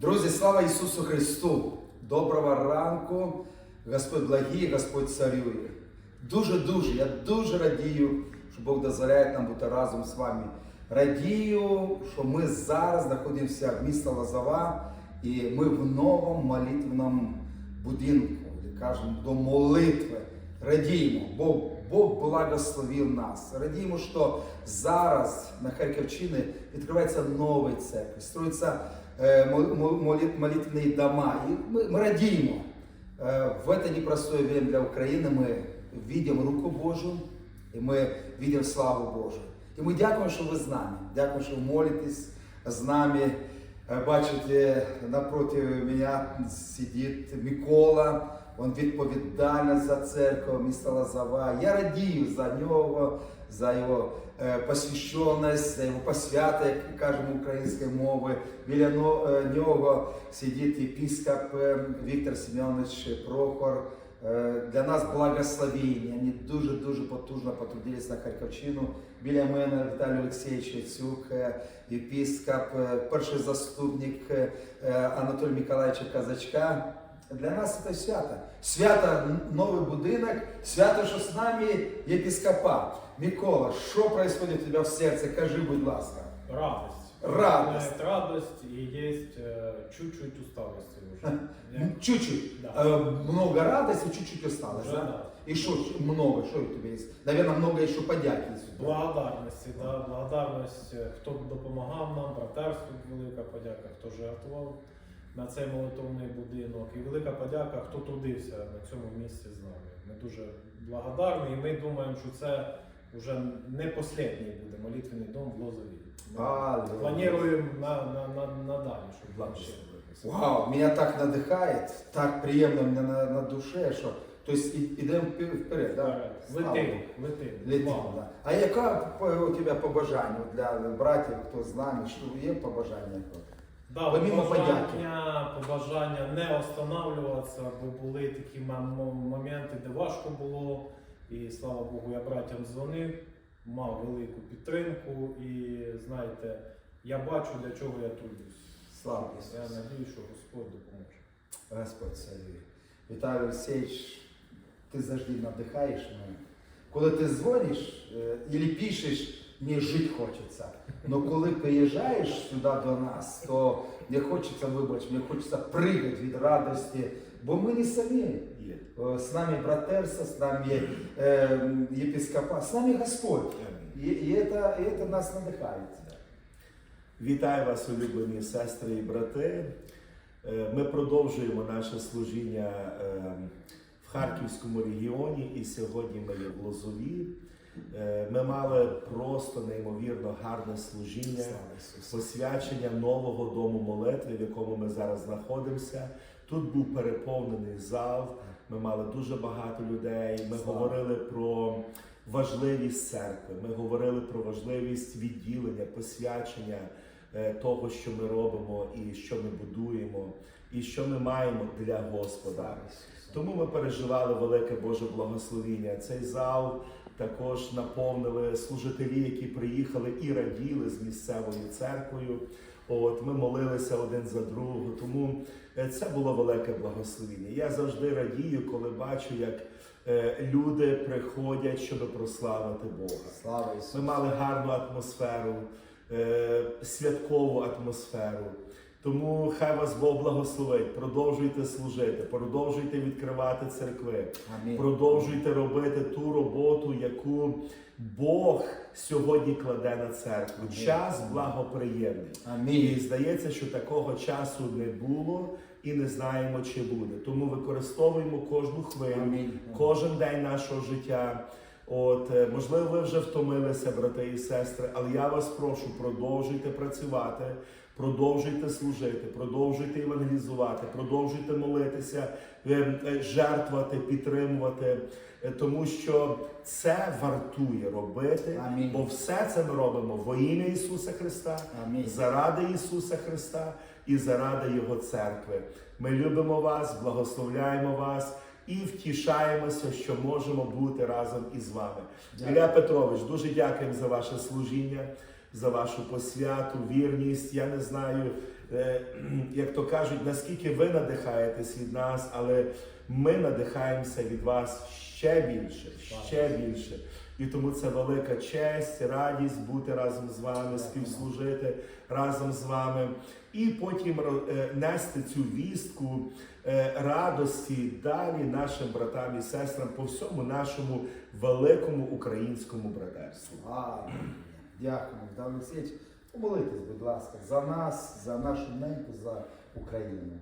Друзі, слава Ісусу Христу! Доброго ранку! Господь благий, Господь царює. Дуже-дуже, я дуже радію, що Бог дозволяє нам бути разом з вами. Радію, що ми зараз знаходимося в місті Лозова і ми в новому молитвеному будинку, де кажемо до молитви. Радіємо, бо Бог благословив нас. Радіємо, що зараз на Харківщині відкривається нові церкви, строїться е, мол- мол- молит- молитвенні дома. І ми, ми радіємо. Э, В это непростое время для Украины мы видим руку Божию, и мы видим славу Божию. І ми дякуємо, що ви з нами. Дякуємо, що ви молитесь з нами. Е, Бачите, напроти мене сидить Микола. Він відповідальний за церкву міста Лозова. Я радію за нього, за його е, посвященість, за його посвята, як кажемо українською мовою. Біля е, нього сидить єпископ е, Віктор Семенович Прохор. Для нас благословення. Вони дуже-дуже потужно потрудились на Харківщину. Біля мене Віталій Олексійович Яцюк, єпископ, перший заступник Анатолія Миколаївича Казачка. Для нас це свято. Свято н- новий будинок, свято, що з нами єпископа. Микола, що відбувається у тебе в серці? Кажи, будь ласка. Радость. Радость. Бывает радость и есть э, чуть-чуть усталости уже. Я- Чуть-чуть. Да. Э, Много радости, чуть-чуть усталость, Уже да? да. И что много, что у тебя есть? Наверное, много еще подяки есть. у тебя. Благодарності, да, благодарність, е, хто допомагав нам, братерству велика подяка, хто жертвував на цей молитовний будинок. І велика подяка, хто трудився на цьому місці з нами. Ми дуже благодарні і ми думаємо, що це вже не останній буде молитвений дом в Лозові. Ми Аллилуйя. Плануємо на, на, на, надалі, щоб ще. Вау, меня так надыхает, так приємно мені на, на душе, що то есть і- ідемо вперед, да? Слава Летим, летим. Летимо, да. А яка п- у тебе побажання для братів, хто з нами? Що є побажання? Да, Помимо побажання, побажання не останавливатися, бо були такі моменти, де важко було. І слава Богу, я братям дзвонив, мав велику підтримку і знаєте, я бачу, для чого я трудюсь. Слава Я Ісусу. надію, що Господь допоможе. Господь царює. Віталій Олексійович, ти завжди надихаєш мене. Коли ти дзвониш е, або пишеш, мені жити хочеться. Но коли приїжджаєш сюди до нас, то не хочеться, вибач, мені хочеться пригати від радості, бо ми не самі. З нами братерство, з нами е, єпископа, з нами Господь. І, і, це, і це нас надихає. Вітаю вас, улюблені сестри і брати. Е, Ми продовжуємо наше служіння е, в Харківському регіоні, і сьогодні ми є в Лозові. Е, Ми мали просто неймовірно гарне служіння, посвячення нового дому молитви, в якому ми зараз знаходимося. Тут був переповнений зал. Ми мали дуже багато людей. Ми Слава. говорили про важливість церкви. Ми говорили про важливість відділення, посвячення е, того, що ми робимо, і що ми будуємо, і що ми маємо для Господа. Тому ми переживали велике Боже благословіння. Цей зал також наповнили служителі, які приїхали і раділи з місцевою церквою. От ми молилися один за другого. Тому е, це було велике благословіння. Я завжди радію, коли бачу, як е, люди приходять, щоб прославити Бога. Слава Ісусу. Ми мали гарну атмосферу, е, святкову атмосферу. Тому хай вас Бог благословить. Продовжуйте служити, продовжуйте відкривати церкви, Амінь. продовжуйте робити ту роботу, яку Бог сьогодні кладе на церкву. Амінь. Час благоприємний. І здається, що такого часу не було і не знаємо, чи буде. Тому використовуємо кожну хвилю, Амінь. кожен день нашого життя. От, е, можливо, ви вже втомилися, брати і сестри, але я вас прошу, продовжуйте працювати, продовжуйте служити, продовжуйте евангелізувати, продовжуйте молитися, е, е, жертвувати, підтримувати, е, тому що це вартує робити, Амінь. бо все це ми робимо во ім'я Ісуса Христа, Амінь. заради Ісуса Христа і заради Його церкви. Ми любимо вас, благословляємо вас і втішаємося, що можемо бути разом із вами. Ілля Петрович, дуже дякуємо за ваше служіння, за вашу посвяту, вірність. Я не знаю, е, як то кажуть, наскільки ви надихаєтесь від нас, але ми надихаємося від вас ще більше, ще більше. І тому це велика честь, радість бути разом з вами, співслужити разом з вами, і потім е, нести цю вістку е, радості далі нашим братам і сестрам по всьому нашому великому українському братерству. Дякую, Богдан Олексійович. Помолитесь, будь ласка, за нас, за нашу неньку, за Україну.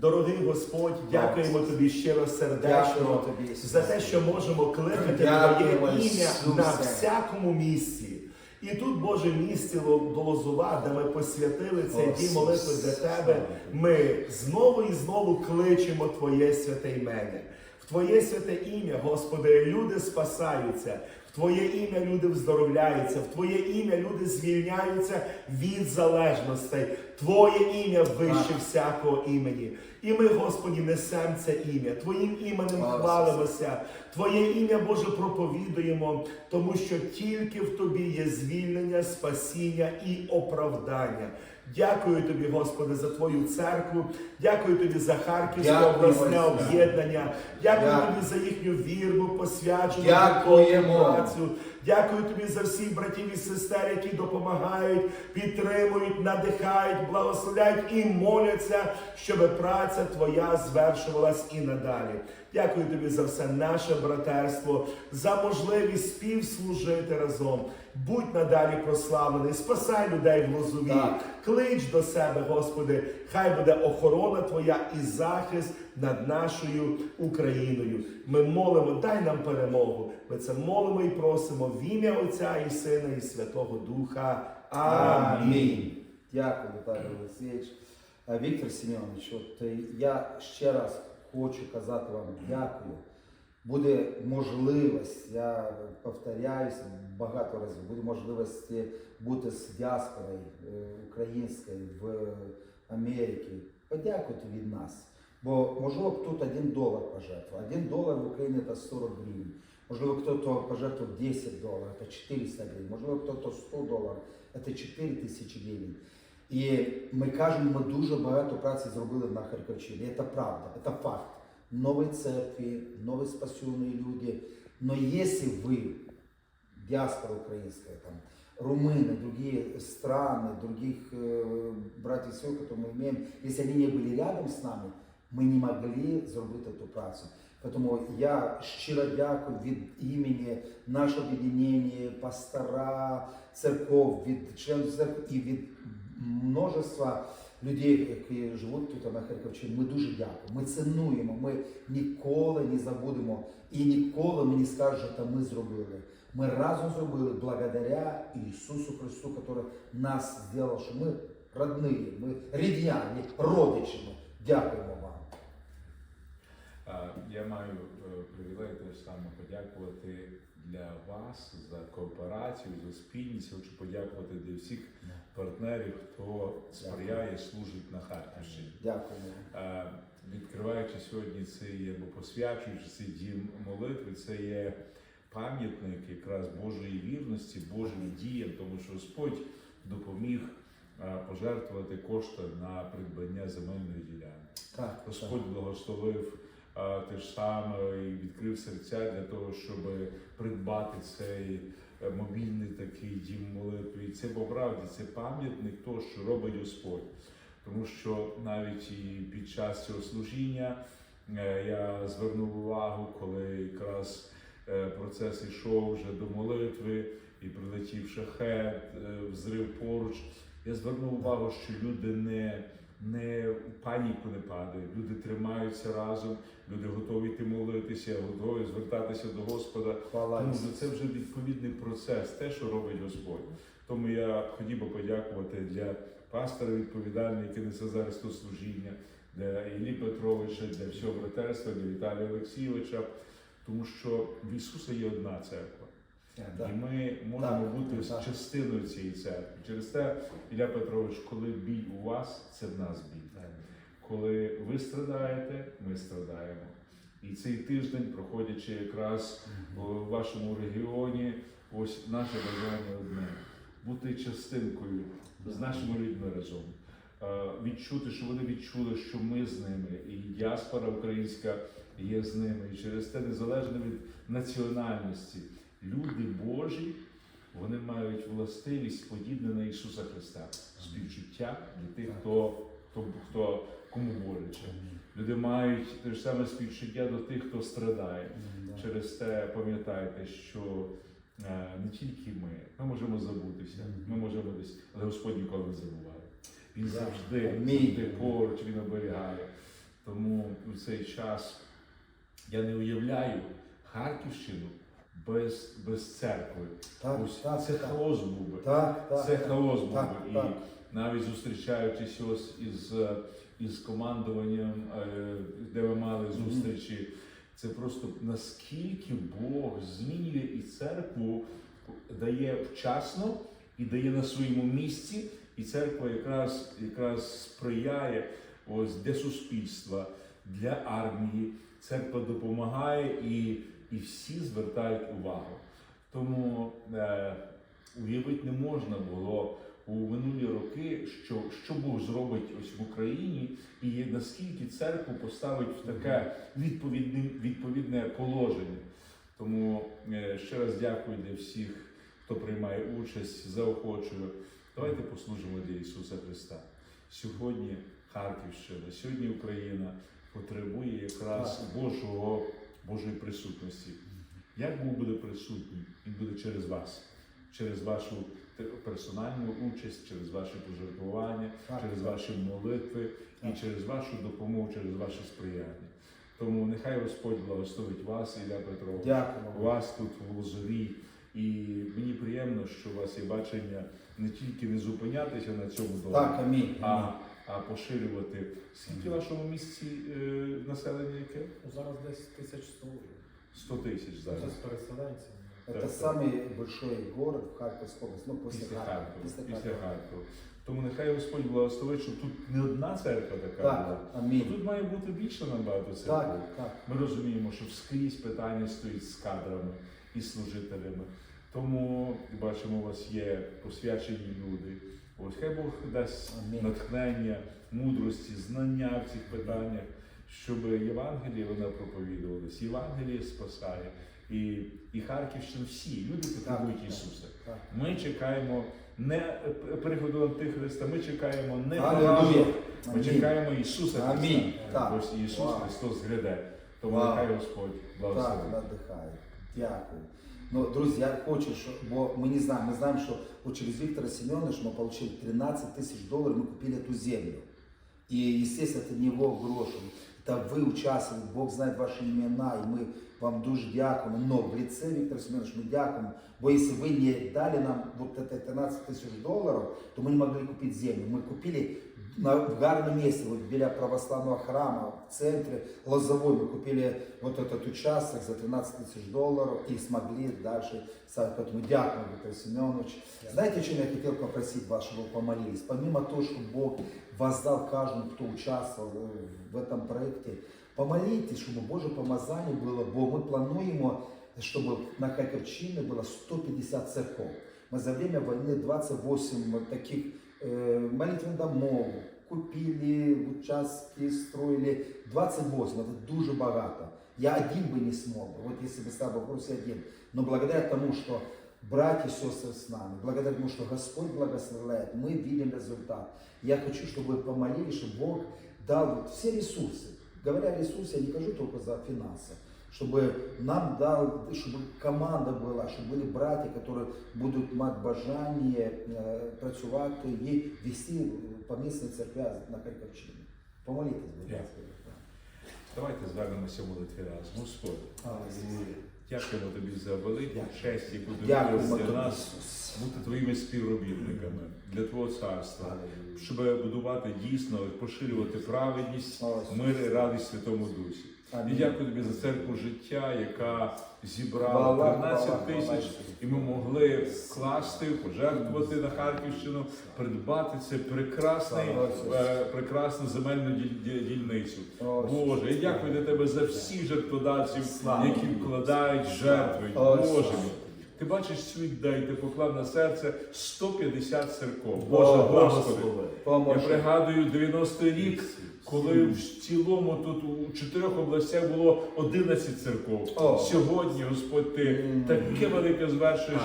Дорогий Господь, дякуємо тобі щиро сердечно тобі, за те, що можемо кликати Твоє ім'я на всякому місці. І тут, Боже, місці Ло- до Лозова, де ми посвятили цей дім молитви для Тебе, ми знову і знову кличемо Твоє святе ім'я. В Твоє святе ім'я, Господи, люди спасаються. В Твоє ім'я люди вздоровляються, в Твоє ім'я люди звільняються від залежностей. Твоє ім'я вище всякого імені. І ми, Господі, несемо це ім'я. Твоїм іменем хвалимося. Твоє ім'я, Боже, проповідуємо, тому що тільки в Тобі є звільнення, спасіння і оправдання. Дякую тобі, Господи, за Твою церкву. Дякую тобі за Харківське обласне об'єднання. Дякую тобі за їхню вірну, посвячену працю. Дякую тобі за всіх братів і сестер, які допомагають, підтримують, надихають, благословляють і моляться, щоб праця твоя звершувалась і надалі. Дякую тобі за все наше братерство, за можливість співслужити разом. Будь надалі прославлений, спасай людей в лозові, клич до себе, Господи, хай буде охорона Твоя і захист над нашою Україною. Ми молимо, дай нам перемогу. Ми це молимо і просимо в ім'я Отця і Сина, і Святого Духа. Амінь. Дякую, Віталій Олексійович. Е, Віктор Семенович, от е, я ще раз хочу казати вам дякую. Буде можливість, я повторяюсь багато разів, буде можливість бути з діаспорою е, українською в Америці. Подякуйте від нас. Бо можливо тут один долар пожертвував. Один долар в Україні це 40 гривень. Можливо, кто-то пожертвовал 10 долларов, это 400 гривен. Можливо, кто-то 100 доларів, це 4 тисячі гривень. І ми кажемо, ми дуже багато праці зробили на Харківщині. Це правда, це факт. Нові церкві, нові спасені люди. Но якщо ви, диаспора українська, там, румыны, другие страны, других э, братьев и сестер, которые мы имеем, если они не были рядом с нами, ми не могли зробити ту працю. Тому я щиро дякую від імені нашого об'єднання, пастора, церков, від членів церкви і від множества людей, які живуть тут на Харківщині. Ми дуже дякуємо. Ми цінуємо, ми ніколи не забудемо і ніколи ми не скажемо, що ми зробили. Ми разом зробили благодаря Ісусу Христу, який нас зробив, що ми родні, ми рідняні, родичі. Дякуємо вам. Я маю е, привілей теж саме подякувати для вас за кооперацію, за спільність. Хочу подякувати для всіх партнерів, хто сприяє, служить на Харківщині. Дякуємо. Е, Відкриваючи сьогодні цей або посвячуючи цей дім молитви, це є пам'ятник якраз Божої вірності, Божим діям, тому що Господь допоміг пожертвувати кошти на придбання земельної ділянки. Так, Господь благословив а, те ж саме і відкрив серця для того, щоб придбати цей е, мобільний такий дім молитви. І це по правді це пам'ятник того, що робить Господь. Тому що навіть і під час цього служіння е, я звернув увагу, коли якраз е, процес йшов вже до молитви, і прилетів шахет, взрив поруч. Я звернув увагу, що люди не не в паніку не падають. Люди тримаються разом, люди готові йти молитися, готові звертатися до Господа. Тому що це вже відповідний процес, те, що робить Господь. Тому я хотів би подякувати для пастора відповідального, який несе зараз то служіння, для Іллі Петровича, для всього братерства, для Віталія Олексійовича, тому що в Ісуса є одна церква. І ми можемо Так, бути так. частиною цієї церкви. Через те, Ілля Петрович, коли біль у вас, це в нас біль. Коли ви страдаєте, ми страдаємо. І цей тиждень, проходячи якраз у вашому регіоні, ось наше бажання одне бути частинкою з нашими людьми разом, відчути, щоб вони відчули, що ми з ними, і діаспора українська є з ними. І через те, незалежно від національності, люди Божі. Вони мають властивість подібне на Ісуса Христа, співчуття для тих, хто, хто, хто кому боляче. Люди мають те ж саме співчуття до тих, хто страдає. Через те пам'ятайте, що е, не тільки ми, ми можемо забутися, ми можемо десь, але Господь ніколи не забуває. Він завжди, завжди поруч, він оберігає. Тому в цей час я не уявляю Харківщину без, без церкви. Так, Ось так, це так. хаос був би. Так, так. Це хаос був так, би. І навіть зустрічаючись ось із, е, із командуванням, е, де ми мали зустрічі, це просто наскільки Бог змінює і церкву дає вчасно і дає на своєму місці, і церква якраз, якраз сприяє ось для суспільства, для армії. Церква допомагає і, і всі звертають увагу. Тому е, уявити не можна було у минулі роки, що, що Бог зробить ось в Україні, і наскільки церкву поставить в таке відповідне, відповідне положення. Тому е, ще раз дякую для всіх, хто приймає участь, заохочую. Давайте послужимо для Ісуса Христа. Сьогодні Харківщина, сьогодні Україна потребує якраз Божого, Божої присутності. Як Бог буде присутній? Він буде через вас, через вашу персональну участь, через ваші пожертвування, через ваші молитви і через вашу допомогу, через ваше сприяння. Тому нехай Господь благословить вас, Ілля Петрович, Дякуємо. вас тут в Лозовій. І мені приємно, що у вас є бачення не тільки не зупинятися на цьому амінь. а, а поширювати. Скільки в вашому місці е, населення яке? Ну, Зараз десь 1100 вже. 100 тисяч Це зараз. з переселенцями. Это Так, самый большой город в Харьковской области, ну, после Після Харкова. Після Після Харкова. Тому нехай Господь благословить, щоб тут не одна церква така була. Амінь. Тут має бути більше набагато церков. Так, так. Ми розуміємо, що скрізь питання стоїть з кадрами і служителями. Тому бачимо, у вас є посвячені люди. Ось хай Бог дасть натхнення, мудрості, знання в цих питаннях, щоб Євангеліє вона проповідувалась. Євангеліє спасає. І, і Харківщина всі люди потребують. Ісуса. Ми чекаємо не приходу Антихриста, ми чекаємо не Алілуя. ми чекаємо Ісуса Христа. Ось Ісус. Христос гряде. Тому нехай Господь Так, благословить. надихає. Дякую. Ну, друзі, я хочу, що, бо ми не знаємо, ми знаємо, що вот через Виктора Семеновича мы получили 13 тысяч долларов, мы купили эту землю. И, естественно, это не его гроши. Это вы участвовали, Бог знает ваши имена, и мы вам дуже дякуємо. Но в лице Віктора Семеновича ми дякуємо, бо если вы не дали нам вот это 13 тысяч долларов, то мы не могли купить землю. Мы купили на, в гарном месте, вот біля православного храма, в центре Лозовой, мы купили вот этот участок за 13 тысяч долларов и смогли дальше ставить. Поэтому дякую, Виктор Семенович. Знаете, о чем я хотел попросить вас, чтобы вы помолились? Помимо того, что Бог воздал каждому, кто участвовал в этом проекте, помолитесь, чтобы Божье помазание было, бо мы плануем, чтобы на Харьковщине было 150 церков. Мы за время войны 28 вот таких э, молитвенных домов купили, участки строили. 28, это дуже багато. Я один бы не смог, вот если бы стал вопрос один. Но благодаря тому, что братья и сестры с нами, благодаря тому, что Господь благословляет, мы видим результат. Я хочу, чтобы вы помолились, чтобы Бог дал вот все ресурсы. Говоря о ресурсе, я не кажу только за финансы. Чтобы нам дал, чтобы команда была, чтобы были братья, которые будуть мати бажання е, працювати і вести помісні церкви на Харківщині. Помолітесь, будь ласка. Давайте звернемося в молитві разом. Господь, Алілуя. дякуємо тобі за велику честь, яку ти для нас бути твоїми співробітниками для Твого царства, щоб будувати дійсно, поширювати праведність, мир і радість Святому Дусі. І дякую тобі за церкву життя, яка зібрала Хвала, 13 тисяч, і ми могли вкласти, пожертвувати на Харківщину, придбати це прекрасний, е, прекрасну земельну діль- діль- дільницю. Боже, я дякую для тебе за всіх жертводавців, які вкладають жертви. Боже. Ти бачиш світ, де ти поклав на серце 150 церков. Боже, Боже, Господи. Я пригадую 90-й рік, коли в цілому тут у чотирьох областях було 11 церков. О. Сьогодні, Господь, ти таке велике звершуєш.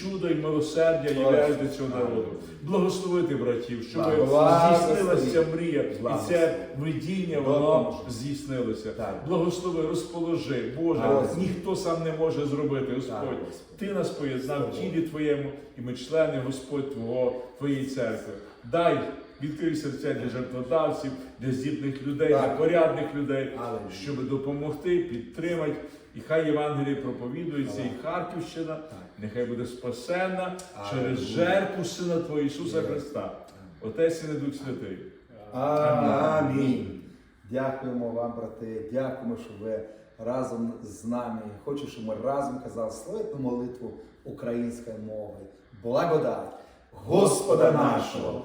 Чудо і милосердя являєш до цього народу. Благословити братів, щоб здійснилася мрія, і це видіння воно здійснилося. Благослови, розположи, Боже, ніхто сам не може зробити, Господь. Ти нас поєднав в тілі Твоєму, і ми члени Господь Твого, Твоєї церкви. Дай відкрий серця для жертводавців, для здібних людей, Так. для порядних людей, щоб допомогти, підтримати. І хай Євангеліє проповідується, і Харківщина, нехай буде спасена через жертву Сина Твого Ісуса. Христа. Отець і не Дух Святий. Амінь. Дякуємо вам, брати. Дякуємо, що ви разом з нами. Хочу, щоб ми разом казали славітну молитву українською мовою. Благодать Господа нашого